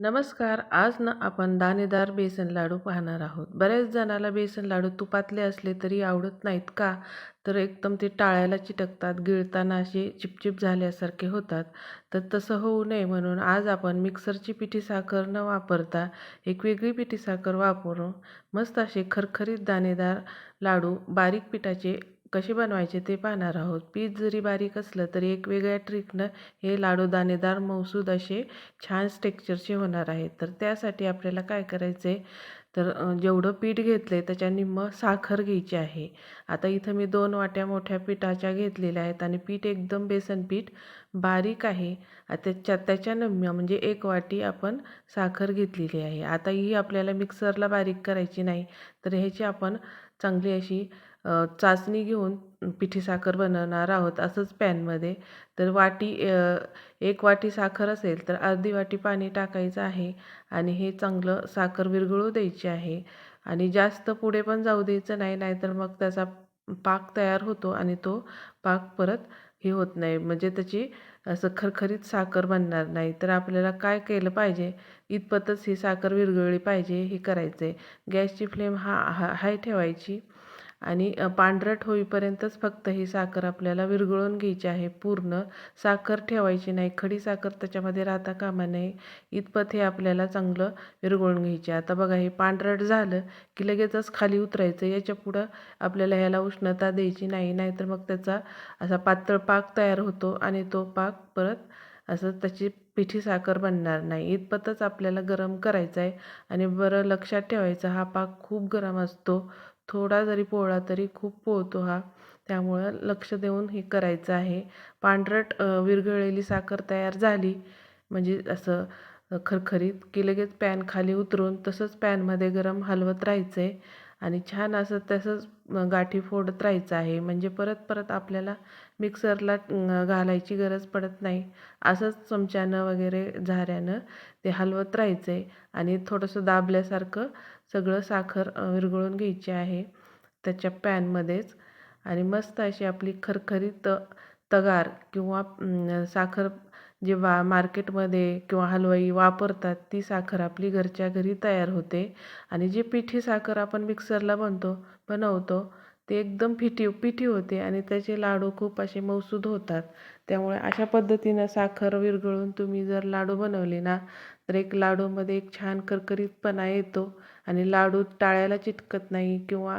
नमस्कार आज ना आपण दाणेदार बेसन लाडू पाहणार आहोत. बऱ्याच जणाला बेसन लाडू तुपातले असले तरी आवडत नाहीत का? तर एकदम ते टाळ्याला चिटकतात गिळताना असे चिपचिप झाल्यासारखे होतात. तर तसं होऊ नये म्हणून आज आपण मिक्सरची पिठी साखर न वापरता एक वेगळी पिठी साखर वापरून मस्त असे खरखरीत दाणेदार लाडू बारीक पिठाचे कसे बनवायचे ते पाहणार आहोत. पीठ जरी बारीक असलं तरी एक वेगळ्या ट्रिकनं हे लाडू दाणेदार मऊसूद असे छान टेक्स्चरचे होणार आहेत. तर त्यासाठी आपल्याला काय करायचं आहे तर जेवढं पीठ घेतलं आहे त्याच्या निम्म साखर घ्यायची आहे. आता इथं मी दोन वाट्या मोठ्या पिठाच्या घेतलेल्या आहेत आणि पीठ एकदम बेसन पीठ बारीक आहे. त्याच्या त्याच्या निम्म्या म्हणजे एक वाटी आपण साखर घेतलेली आहे. आता ही आपल्याला मिक्सरला बारीक करायची नाही. तर ह्याची आपण चांगली अशी चाचणी घेऊन पिठी साखर बनवणार आहोत असंच पॅनमध्ये. तर वाटी एक वाटी साखर असेल तर अर्धी वाटी पाणी टाकायचं आहे आणि हे चांगलं साखर विरघळू द्यायची आहे. आणि जास्त पुढे पण जाऊ द्यायचं नाही नाहीतर मग त्याचा पाक तयार होतो आणि तो पाक परत हे होत नाही. म्हणजे त्याची असं खरखरीत साखर बनणार नाही. तर आपल्याला काय केलं पाहिजे? इतपतच ही साखर विरघळली पाहिजे हे करायचं आहे गॅसची फ्लेम हा हा हाय ठेवायची. आणि पांढरट होईपर्यंतच फक्त ही साखर आपल्याला विरघळून घ्यायची आहे. पूर्ण साखर ठेवायची नाही. खडी साखर त्याच्यामध्ये राहता कामा नये. इतपत हे आपल्याला चांगलं विरघळून घ्यायचे. आता बघा हे पांढरट झालं की लगेचच खाली उतरायचं. याच्या पुढं आपल्याला ह्याला उष्णता द्यायची नाही. नाहीतर मग त्याचा असा पातळ पाक तयार होतो आणि तो पाक परत असं त्याची पिठी साखर बनणार नाही. इतपतच आपल्याला गरम करायचं आहे आणि बरं लक्षात ठेवायचं. हा पाक खूप गरम असतो. थोडा जरी पोहळा तरी खूप पोहतो हा. त्यामुळं लक्ष देऊन हे करायचं आहे. पांढरट विरघळलेली साखर तयार झाली. म्हणजे असं खरखरीत की लगेच पॅन खाली उतरून तसंच पॅनमध्ये गरम हलवत राहायचं आहे आणि छान असं तसंच गाठी फोडत राहायचं आहे. म्हणजे परत परत आपल्याला मिक्सरला घालायची गरज पडत नाही. असंच चमच्यानं वगैरे झाऱ्यानं ते हलवत राहायचं आहे आणि थोडंसं दाबल्यासारखं सगळं साखर विरघळून घ्यायची आहे त्याच्या पॅनमध्येच आणि मस्त अशी आपली खरखरीत तगार किंवा साखर जे वा मार्केटमध्ये किंवा हलवाई वापरतात ती साखर आपली घरच्या घरी तयार होते. आणि जी पिठी साखर आपण मिक्सरला बनतो बनवतो ते एकदम पिठी पिठी होते आणि त्याचे लाडू खूप असे मौसूद होतात. त्यामुळे अशा पद्धतीनं साखर विरघळून तुम्ही जर लाडू बनवले ना तर एक लाडूमध्ये एक छान करकरीतपणा येतो आणि लाडू टाळ्याला चिटकत नाही किंवा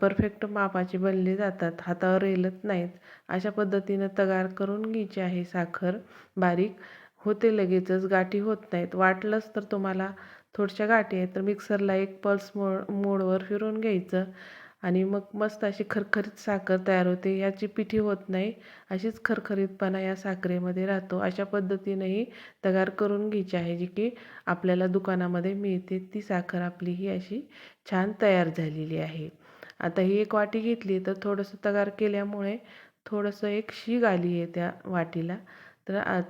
परफेक्ट मापाचे बनले जातात हातावर रेलत नाहीत. अशा पद्धतीनं तगार करून घ्यायची आहे साखर. बारीक होते लगेचच गाठी होत नाहीत. वाटलंच तर तुम्हाला थोडशा गाठी आहेत तर मिक्सरला एक पल्स मोड मोडवर फिरून घ्यायचं. आणि मग मस्त अशी खरखरीत साखर तयार होते. याची पिठी होत नाही. अशीच खरखरीतपणा या साखरेमध्ये राहतो. अशा पद्धतीनेही तयार करून घ्यायची आहे जी की आपल्याला दुकानामध्ये मिळते. ती साखर आपली ही अशी छान तयार झालेली आहे. आता ही एक वाटी घेतली तर थोडंसं तगार केल्यामुळे थोडंसं एक शीग आली आहे त्या वाटीला. तर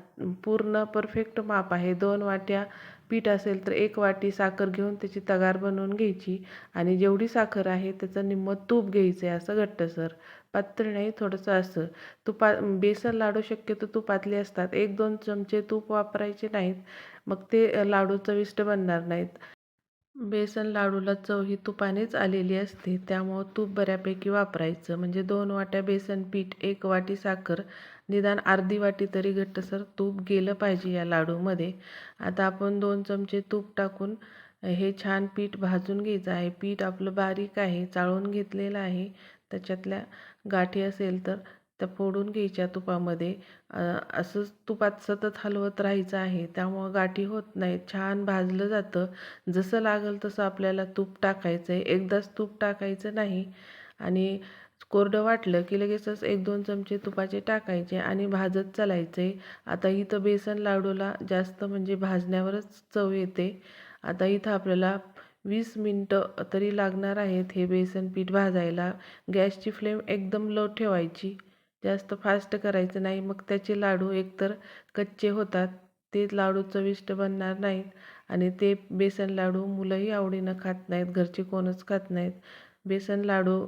पूर्ण परफेक्ट माप आहे. दोन वाट्या पीठ असेल तर एक वाटी साखर घेऊन त्याची तगार बनवून घ्यायची आणि जेवढी साखर आहे त्याचं निम्मं तूप घ्यायचं आहे असं घट्टसर. पातळ नाही थोडंसं असं. तुपा बेसन लाडू शक्यतो तुपातले असतात. एक दोन चमचे तूप वापरायचे नाहीत. मग ते लाडू चविष्ट बनणार नाहीत. बेसन लाडूला चव ही तुपानेच आलेली असते. त्यामुळं तूप बऱ्यापैकी वापरायचं. म्हणजे दोन वाट्या बेसन पीठ एक वाटी साखर निदान अर्धी वाटी तरी घट्टसर तूप गेलं पाहिजे या लाडूमध्ये. आता आपण दोन चमचे तूप टाकून हे छान पीठ भाजून घ्यायचं आहे. पीठ आपलं बारीक आहे चाळून घेतलेलं आहे. त्याच्यातल्या गाठी असेल तर त्या फोडून घ्यायच्या तुपामध्ये. असंच तुपात सतत हलवत राहायचं आहे. त्यामुळं गाठी होत नाही छान भाजलं जातं. जसं लागेल तसं आपल्याला तूप टाकायचं आहे एकदाच तूप टाकायचं नाही. आणि कोरडं वाटलं की लगेचच एक दोन चमचे तुपाचे टाकायचे आणि भाजत चालायचे आता इथं बेसन लाडूला जास्त म्हणजे भाजण्यावरच चव येते. आता इथं आपल्याला वीस मिनटं तरी लागणार आहेत हे बेसन पीठ भाजायला. गॅसची फ्लेम एकदम लो ठेवायची. जास्त फास्ट करायचं नाही. मग त्याचे लाडू एकतर कच्चे होतात. ते लाडू चविष्ट बनणार नाहीत. आणि ते बेसन लाडू मुलंही आवडीनं खात नाहीत. घरचे कोणच खात नाहीत. बेसन लाडू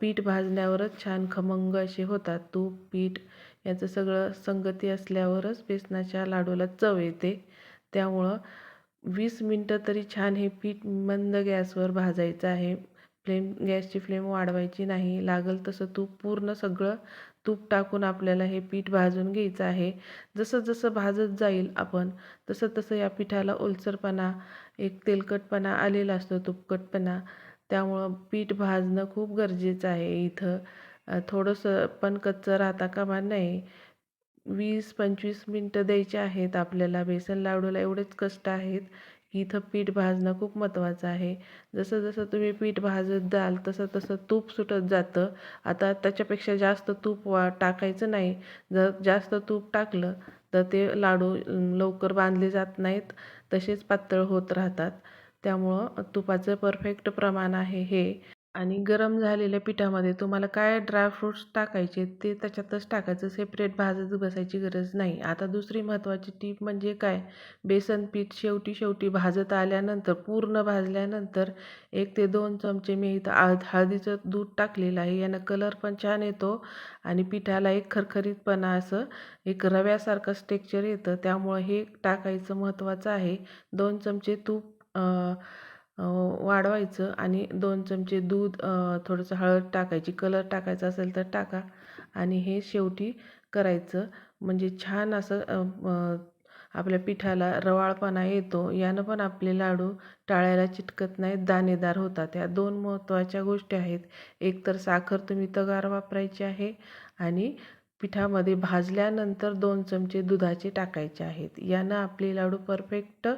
पीठ भाजण्यावरच छान खमंग असे होतात. तूप पीठ याचं सगळं संगती असल्यावरच बेसनाच्या लाडूला चव येते. त्यामुळं वीस मिनटं तरी छान हे पीठ मंद गॅसवर भाजायचं आहे. फ्लेम गॅसची फ्लेम वाढवायची नाही. लागल तसं तूप पूर्ण सगळं तूप टाकून आपल्याला हे पीठ भाजून घ्यायचं आहे. जसं जसं भाजत जाईल आपण तसं तसं या पिठाला ओलसरपणा एक तेलकटपणा आलेला असतो तुपकटपणा. त्यामुळं पीठ भाजणं खूप गरजेचं आहे इथं. थोडंसं पण कच्चं राहता कामा नाही वीस पंचवीस मिनटं द्यायचे आहेत आपल्याला. बेसन लाडूला एवढेच कष्ट आहेत. इथं पीठ भाजणं खूप महत्त्वाचं आहे. जसं जसं तुम्ही पीठ भाजत जाल तसं तसं तूप सुटत जातं. आता त्याच्यापेक्षा जास्त तूप वा टाकायचं नाही. जर जास्त तूप टाकलं तर ते लाडू लवकर बांधले जात नाहीत. तसेच पातळ होत राहतात. त्यामुळं तुपाचं परफेक्ट प्रमाण आहे हे. आणि गरम झालेल्या पिठामध्ये तुम्हाला काय ड्रायफ्रूट्स टाकायचे ते त्याच्यातच टाकायचं. सेपरेट भाजत बसायची गरज नाही. आता दुसरी महत्त्वाची टीप म्हणजे काय? बेसन पीठ शेवटी शेवटी भाजत आल्यानंतर पूर्ण भाजल्यानंतर एक ते दोन चमचे मी इथं आ हळदीचं दूध टाकलेलं आहे. यानं कलर पण छान येतो आणि पिठाला एक खरखरीतपणा असं एक रव्यासारखं स्टेक्चर येतं. त्यामुळं हे टाकायचं महत्त्वाचं आहे. दोन चमचे तूप वाढवायचं आणि दोन चमचे दूध थोडंसं हळद टाकायची. कलर टाकायचा असेल तर टाका आणि हे शेवटी करायचं. म्हणजे छान असं आपल्या पिठाला रवाळपणा येतो. यानं पण आपले लाडू टाळ्याला चिटकत नाहीत दाणेदार होतात. या दोन महत्त्वाच्या गोष्टी आहेत. एक तर साखर तुम्ही तगार वापरायची आहे आणि पिठामध्ये भाजल्यानंतर दोन चमचे दुधाचे टाकायचे आहेत. यानं आपले लाडू परफेक्ट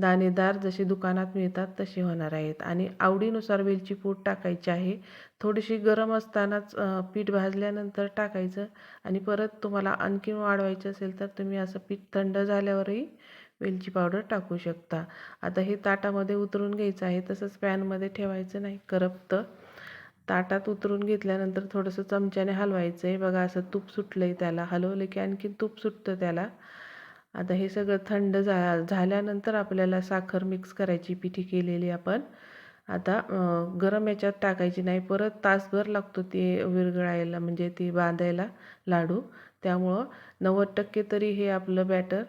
दाणेदार जसे दुकानात मिळतात तसे होणार आहेत. आणि आवडीनुसार वेलची पूड टाकायची आहे. थोडीशी गरम असतानाच पीठ भाजल्यानंतर टाकायचं. आणि परत तुम्हाला आणखीन वाढवायचं असेल तर तुम्ही असं पीठ थंड झाल्यावरही वेलची पावडर टाकू शकता. आता हे ताटामध्ये उतरून घ्यायचं आहे. तसंच पॅनमध्ये ठेवायचं नाही. करपतं. ताटात उतरून घेतल्यानंतर थोडंसं चमच्याने हलवायचं आहे बघा असं तूप सुटलं आहे त्याला. हलवलं की आणखीन तूप सुटतं त्याला. आता हे सगळं थंड झा झाल्यानंतर आपल्याला साखर मिक्स करायची पिठी केलेली आपण. आता गरम याच्यात टाकायची नाही परत तासभर लागतो ते विरघळायला म्हणजे ती बांधायला लाडू. त्यामुळं नव्वद टक्के तरी हे आपलं बॅटर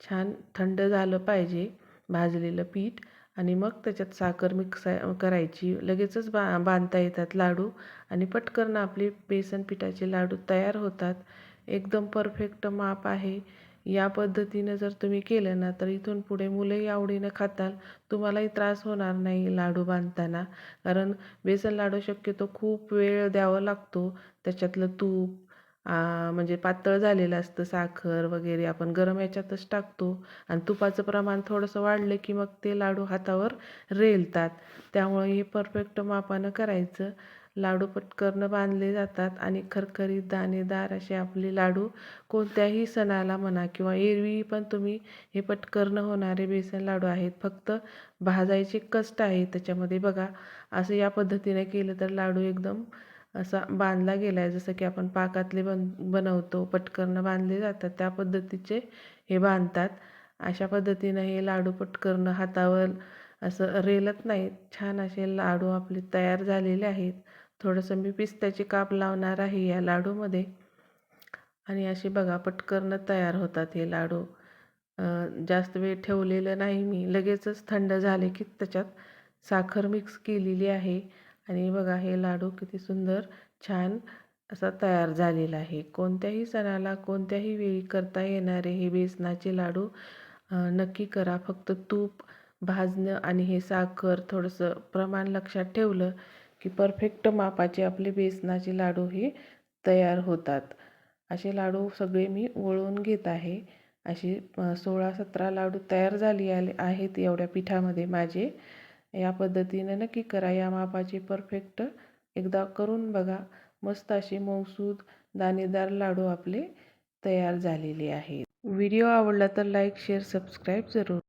छान थंड झालं पाहिजे भाजलेलं पीठ. आणि मग त्याच्यात साखर मिक्स करायची. लगेचच बा बांधता येतात लाडू. आणि पटकन आपले बेसन पिठाचे लाडू तयार होतात. एकदम परफेक्ट माप आहे. या पद्धतीनं जर तुम्ही केलं ना तर इथून पुढे मुलंही आवडीनं खाताल. तुम्हालाही त्रास होणार नाही लाडू बांधताना. कारण बेसन लाडू शक्यतो खूप वेळ द्यावा लागतो. त्याच्यातलं तूप म्हणजे पातळ झालेलं असतं साखर वगैरे आपण गरम याच्यातच टाकतो. आणि तुपाचं प्रमाण थोडंसं वाढलं की मग ते लाडू हातावर रेलतात. त्यामुळे हे परफेक्ट मापानं करायचं. लाडू पटकन बांधले जातात आणि खरखरीत दाणेदार असे आपले लाडू कोणत्याही सणाला म्हणा किंवा एरवी पण तुम्ही हे पटकन होणारे बेसन लाडू आहेत. फक्त भाजायचे कष्ट आहे त्याच्यामध्ये बघा असं या पद्धतीने केलं तर लाडू एकदम असा बांधला गेला आहे जसं की आपण पाकातले बन बनवतो पटकन बांधले जातात त्या पद्धतीचे हे बांधतात. अशा पद्धतीनं हे लाडू पटकन हातावर असं रेलत नाहीत छान असे लाडू आपले तयार झालेले आहेत. थोडंसं मी पिस्त्याचे काप लावणार आहे या लाडूमध्ये. आणि असे बघा पटकन तयार होतात हे लाडू. जास्त वेळ ठेवलेलं नाही मी. लगेचच थंड झाले की त्याच्यात साखर मिक्स केलेली आहे. आणि बघा हे लाडू किती सुंदर छान असा तयार झालेला आहे. कोणत्याही सणाला कोणत्याही वेळी करता येणारे हे बेसनाचे लाडू नक्की करा. फक्त तूप भाजणं आणि हे साखर थोडंसं प्रमाण लक्षात ठेवलं की परफेक्ट मापाचे आपले बेसनाचे लाडू हे तयार होतात. असे लाडू सगळे मी वळवून घेत आहे. असे सोळा सतरा लाडू तयार झाली आले आहेत एवढ्या पिठामध्ये माझे. या पद्धतीने नक्की करा. या मापाचे परफेक्ट एकदा करून बघा. मस्त असे मौसूद दाणेदार लाडू आपले तयार झालेले आहेत. व्हिडिओ आवडला तर लाईक शेअर सबस्क्राईब जरूर